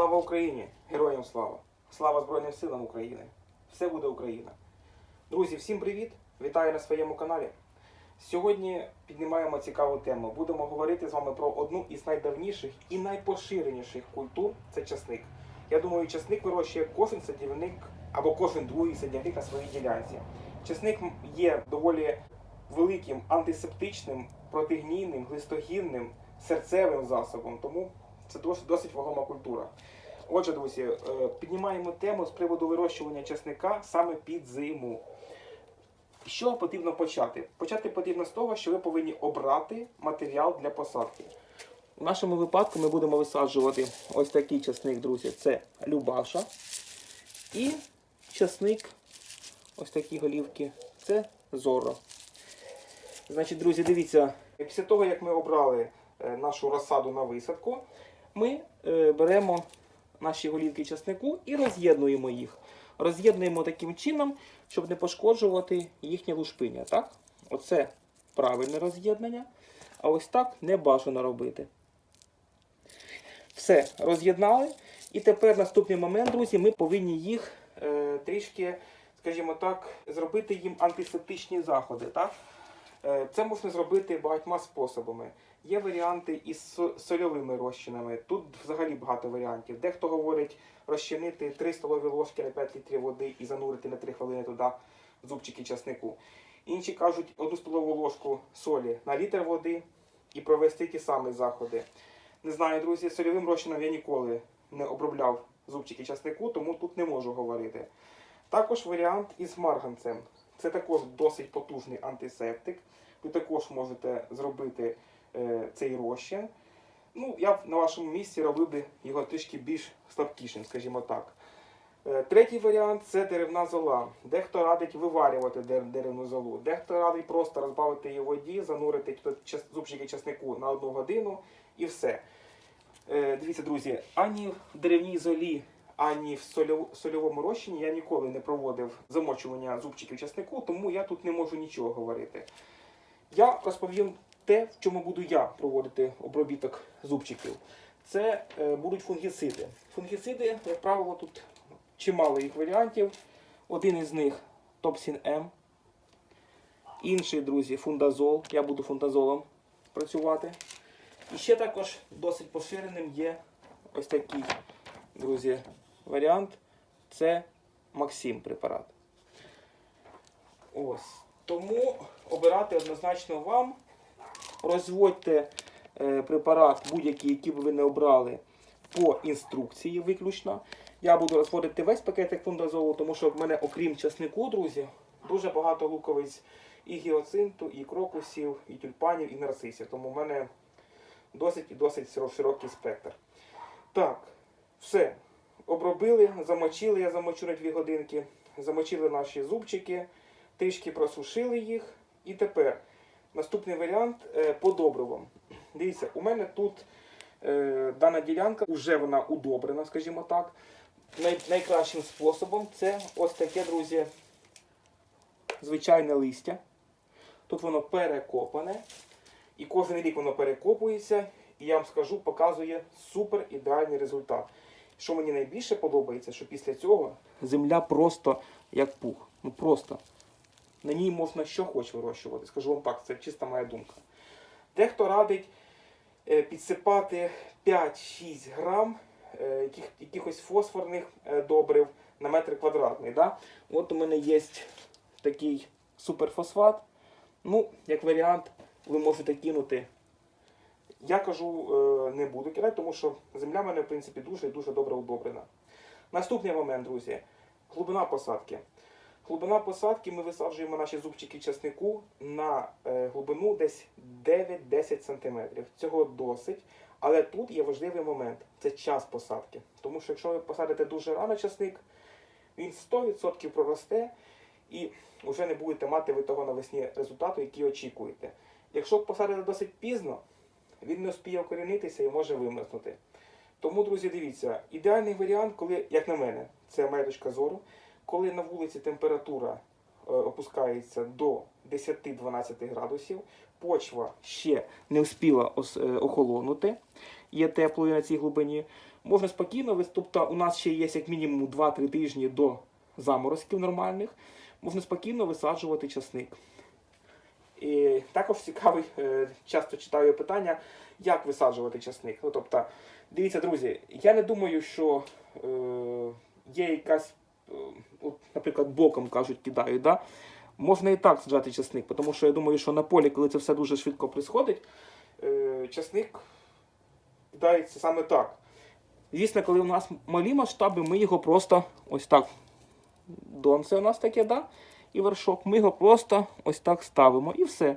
Слава Україні! Героям слава! Слава Збройним силам України! Все буде Україна! Друзі, всім привіт! Вітаю на своєму каналі. Сьогодні піднімаємо цікаву тему. Будемо говорити з вами про одну із найдавніших і найпоширеніших культур це часник. Я думаю, часник вирощує кожен садівник або кожен другий садівник на своїй ділянці. Часник є доволі великим антисептичним, протигнійним, глистогінним, серцевим засобом, тому це досить, досить вагома культура. Отже, друзі, е, піднімаємо тему з приводу вирощування часника саме під зиму. Чого потрібно почати? Почати потрібно з того, що ви повинні обрати матеріал для посадки. У нашому випадку ми будемо висаджувати ось такий часник, друзі. Це Любаша. І часник, ось такі голівки, це Зорро. Значить, друзі, дивіться, після того, як ми обрали е, нашу розсаду на висадку, ми е, беремо наші голівки часнику і роз'єднуємо їх. Роз'єднуємо таким чином, щоб не пошкоджувати їхнє лушпиння. Так? Оце правильне роз'єднання. А ось так не бажано робити. Все, роз'єднали. І тепер наступний момент, друзі, ми повинні їх е, трішки, скажімо так, зробити їм антисептичні заходи. Так? Е, Це можна зробити багатьма способами. Є варіанти із сольовими розчинами. Тут взагалі багато варіантів. Дехто говорить розчинити 3 столові ложки на 5 літрів води і занурити на 3 хвилини туди зубчики часнику. Інші кажуть 1 столову ложку солі на літр води і провести ті самі заходи. Не знаю, друзі, сольовим розчином я ніколи не обробляв зубчики часнику, тому тут не можу говорити. Також варіант із марганцем. Це також досить потужний антисептик. Ви також можете зробити е, цей розчин. Ну, я б на вашому місці робив би його трішки більш слабкішим, скажімо так. Е, Третій варіант це деревна зола. Дехто радить виварювати деревну золу, дехто радить просто розбавити її воді, занурити зубчики часнику на одну годину і все. Е, Дивіться, друзі, ані в деревній золі, ані в сольовому розчині я ніколи не проводив замочування зубчиків часнику, тому я тут не можу нічого говорити. Я розповім те, в чому буду я проводити обробіток зубчиків. Це е, будуть фунгіциди. Фунгіциди, як правило, тут чимало їх варіантів. Один із них Топсін М. Інший, друзі, фундазол. Я буду фундазолом працювати. І ще також досить поширеним є ось такий, друзі, варіант. Це Максим препарат. Ось. Тому обирати однозначно вам. Розводьте е, препарат будь-який, який би ви не обрали, по інструкції виключно. Я буду розводити весь пакетик фундазолу, тому що в мене, окрім часнику, друзі, дуже багато луковиць і гіоцинту, і крокусів, і тюльпанів, і нарцисів. Тому в мене досить і досить широкий спектр. Так, все. Обробили, замочили, я замочу на 2 годинки. Замочили наші зубчики, трішки просушили їх. І тепер наступний варіант е, по добривам. Дивіться, у мене тут е, дана ділянка, вже вона удобрена, скажімо так. Най, найкращим способом це ось таке, друзі, звичайне листя. Тут воно перекопане. І кожен рік воно перекопується. І я вам скажу, показує супер ідеальний результат. Що мені найбільше подобається, що після цього земля просто як пух. Ну просто. На ній можна що хоч вирощувати. Скажу вам так, це чиста моя думка. Дехто радить е, підсипати 5-6 грам е, яких, якихось фосфорних е, добрив на метр квадратний. Да? От у мене є такий суперфосфат. Ну, як варіант, ви можете кинути. Я кажу, е, не буду кидати, тому що земля в мене, в принципі, дуже і дуже добре удобрена. Наступний момент, друзі. Глибина посадки. Глибина посадки ми висаджуємо наші зубчики часнику на е, глибину десь 9-10 см. Цього досить. Але тут є важливий момент це час посадки. Тому що якщо ви посадите дуже рано часник, він 100% проросте і вже не будете мати ви того навесні результату, який очікуєте. Якщо посадите досить пізно, він не успіє окорінитися і може вимерзнути. Тому, друзі, дивіться, ідеальний варіант, коли, як на мене, це моя точка зору, коли на вулиці температура е, опускається до 10-12 градусів, почва ще не встигла е, охолонути, є теплою на цій глибині. Можна спокійно, тобто у нас ще є як мінімум 2-3 тижні до заморозків нормальних, можна спокійно висаджувати часник. І також цікавий, е, часто читаю питання, як висаджувати часник. Ну, тобто, дивіться, друзі, я не думаю, що е, є якась, е, от, наприклад, боком кажуть, кидають. Да? Можна і так саджати часник, тому що я думаю, що на полі, коли це все дуже швидко происходить, е, часник кидається саме так. Звісно, коли у нас малі масштаби, ми його просто ось так. Донце у нас таке, да? І вершок. Ми його просто ось так ставимо і все.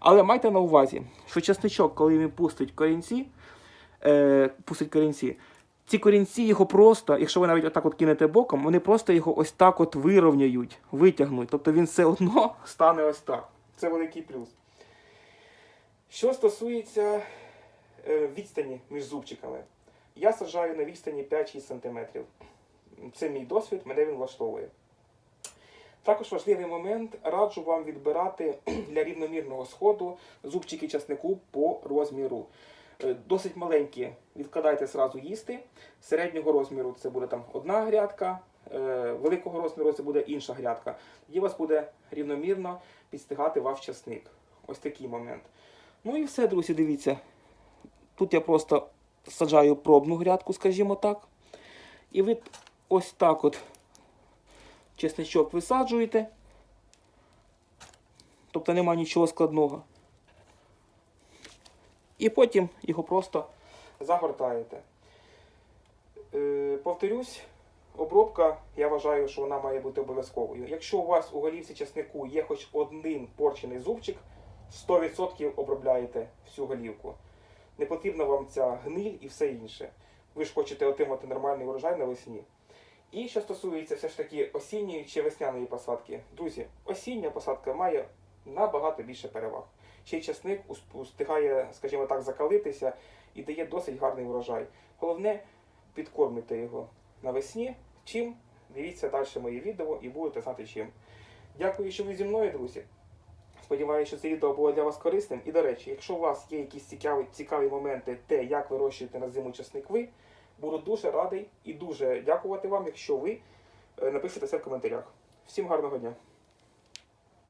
Але майте на увазі, що часничок, коли він пустить корінці, е, пустить корінці, ці корінці його просто, якщо ви навіть отак от кинете боком, вони просто його ось так от вирівняють, витягнуть. Тобто він все одно стане ось так. Це великий плюс. Що стосується е, відстані між зубчиками, я саджаю на відстані 5-6 см. Це мій досвід, мене він влаштовує. Також важливий момент, раджу вам відбирати для рівномірного сходу зубчики часнику по розміру. Е, Досить маленькі відкладайте зразу їсти. Середнього розміру це буде там одна грядка, е, великого розміру це буде інша грядка. Тоді вас буде рівномірно підстигати ваш часник. Ось такий момент. Ну і все, друзі, дивіться. Тут я просто саджаю пробну грядку, скажімо так. І ви ось так от чесничок висаджуєте. Тобто нема нічого складного. І потім його просто загортаєте. Е, повторюсь, обробка, я вважаю, що вона має бути обов'язковою. Якщо у вас у голівці чеснику є хоч один порчений зубчик, 100% обробляєте всю голівку. Не потрібна вам ця гниль і все інше. Ви ж хочете отримати нормальний урожай навесні. І що стосується все ж таки осінньої чи весняної посадки, друзі, осіння посадка має набагато більше переваг. Ще й часник устигає, скажімо так, закалитися і дає досить гарний урожай. Головне, підкормити його навесні. Чим? Дивіться далі моє відео і будете знати чим. Дякую, що ви зі мною, друзі. Сподіваюся, що це відео було для вас корисним. І до речі, якщо у вас є якісь цікаві, цікаві моменти, те, як вирощуєте на зиму часник ви, буду дуже радий і дуже дякувати вам, якщо ви е, напишете це в коментарях. Всім гарного дня!